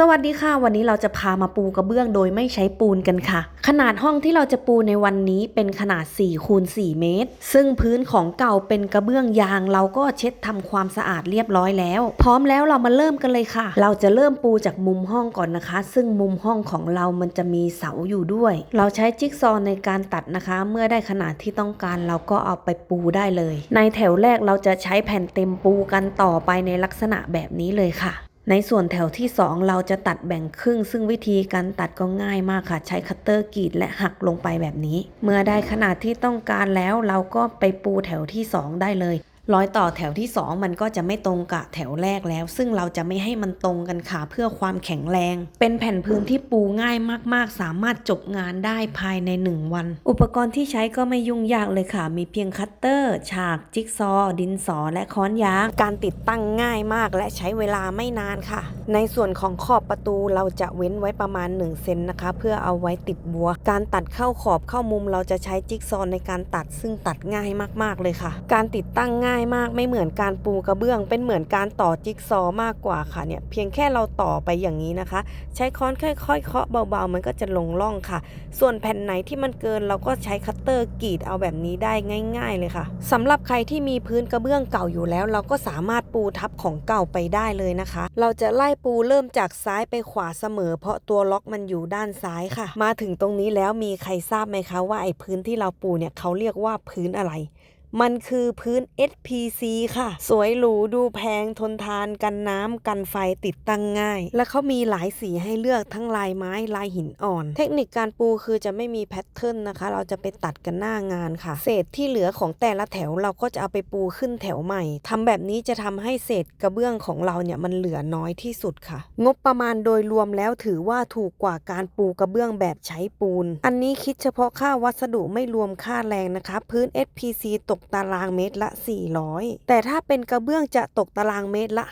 สวัสดีค่ะ วันนี้เราจะพามาปูกระเบื้องโดยไม่ใช้ปูนกันค่ะ ขนาดห้องที่เราจะปูในวันนี้เป็นขนาด4คูณ4เมตร ซึ่งพื้นของเก่าเป็นกระเบื้องยาง เราก็เช็ดทำความสะอาดเรียบร้อยแล้ว พร้อมแล้วเรามาเริ่มกันเลยค่ะ เราจะเริ่มปูจากมุมห้องก่อนนะคะ ซึ่งมุมห้องของเรามันจะมีเสาอยู่ด้วย เราใช้จิ๊กซอว์ในการตัดนะคะ เมื่อได้ขนาดที่ต้องการเราก็เอาไปปูได้เลย ในแถวแรกเราจะใช้แผ่นเต็มปูกันต่อไปในลักษณะแบบนี้เลยค่ะ ในส่วนแถวที่ 2 เราจะตัดแบ่งครึ่ง ซึ่งวิธีการตัดก็ง่ายมากค่ะ ใช้คัตเตอร์กรีดและหักลงไปแบบนี้ เมื่อได้ขนาดที่ต้องการแล้วเราก็ไปปูแถวที่ 2 ได้เลย รอยต่อแถวที่ 2 มันก็จะไม่ตรงกับแถวแรกแล้ว ซึ่งเราจะไม่ให้มันตรงกันค่ะเพื่อความแข็งแรง เป็นแผ่นพื้นที่ปูง่ายมากๆ สามารถจบงานได้ภายใน 1 วัน อุปกรณ์ที่ใช้ก็ไม่ยุ่งยากเลยค่ะ มีเพียงคัตเตอร์ ฉาก จิ๊กซอ ดินสอ และค้อนยางการติดตั้งง่ายมากและใช้เวลาไม่นานค่ะ ในส่วนของขอบประตูเราจะเว้นไว้ประมาณ1เซนนะคะ เพื่อเอาไว้ติดบัว การตัดเข้าขอบเข้ามุมเราจะใช้จิ๊กซอในการตัดซึ่งตัดง่ายมากๆเลยค่ะ การติดตั้งง่ายมากไม่เหมือนการปูกระเบื้อง เป็นเหมือนการต่อจิ๊กซอมากกว่าค่ะเนี่ยเพียงแค่เราต่อไปอย่างนี้นะคะ ใช้ค้อนค่อยๆเคาะเบาๆ มันก็จะลงร่องค่ะ ส่วนแผ่นไหนที่มันเกินเราก็ใช้คัตเตอร์กรีดเอาแบบนี้ได้ง่าย ๆ เลยค่ะสำหรับใครที่มีพื้นกระเบื้องเก่าอยู่แล้ว เราก็สามารถปูทับของเก่าไปได้เลยนะคะ เราจะไล่ปูเริ่มจากซ้ายไปขวาเสมอ เพราะตัวล็อกมันอยู่ด้านซ้ายค่ะ มาถึงตรงนี้แล้วมีใครทราบไหมคะว่าไอ้พื้นที่เราปูเนี่ยเขาเรียกว่าพื้นอะไร มันคือพื้น SPC ค่ะ สวยหรูดูแพงทนทานกันน้ำกันไฟติดตั้งง่าย และเขามีหลายสีให้เลือกทั้งลายไม้ลายหินอ่อน เทคนิคการปูคือจะไม่มีแพทเทิร์นนะคะ เราจะไปตัดกันหน้างานค่ะ เศษที่เหลือของแต่ละแถวเราก็จะเอาไปปูขึ้นแถวใหม่ทำแบบนี้จะทำให้เศษกระเบื้องของเราเนี่ยมันเหลือน้อยที่สุดค่ะ งบประมาณโดยรวมแล้วถือว่าถูกกว่าการปูกระเบื้องแบบใช้ปูน อันนี้คิดเฉพาะค่าวัสดุไม่รวมค่าแรงนะคะ พื้น SPC ตกตารางเมตรละ 400 แต่ถ้าเป็นกระเบื้องจะตกตารางเมตรละ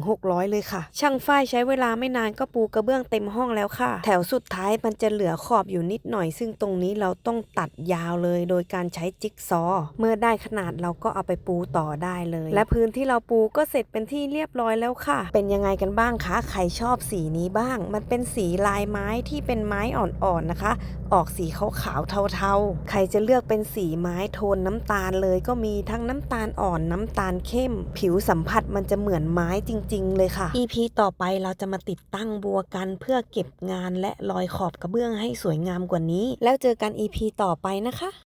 5-600 เลยค่ะ ช่างฝ้ายใช้เวลาไม่นานก็ปูกระเบื้องเต็มห้องแล้วค่ะ แถวสุดท้ายมันจะเหลือขอบอยู่นิดหน่อย ซึ่งตรงนี้เราต้องตัดยาวเลย โดยการใช้จิ๊กซอว์เมื่อได้ขนาดเราก็เอาไปปูต่อได้เลย และพื้นที่เราปูก็เสร็จเป็นที่เรียบร้อยแล้วค่ะ เป็นยังไงกันบ้างคะใครชอบสีนี้บ้าง มันเป็นสีลายไม้ที่เป็นไม้อ่อนๆนะคะ ออกสีขาวๆเทาๆ ใครจะเลือกเป็นสีไม้โทนน้ำตาลเลยเลยก็มีทั้งน้ำตาลอ่อนน้ำตาลเข้ม ผิวสัมผัสมันจะเหมือนไม้จริง ๆ เลยค่ะ EP ต่อไปเราจะมาติดตั้งบัวกันเพื่อเก็บงานและรอยขอบกระเบื้องให้สวยงามกว่านี้ แล้วเจอกัน EP ต่อไปนะคะ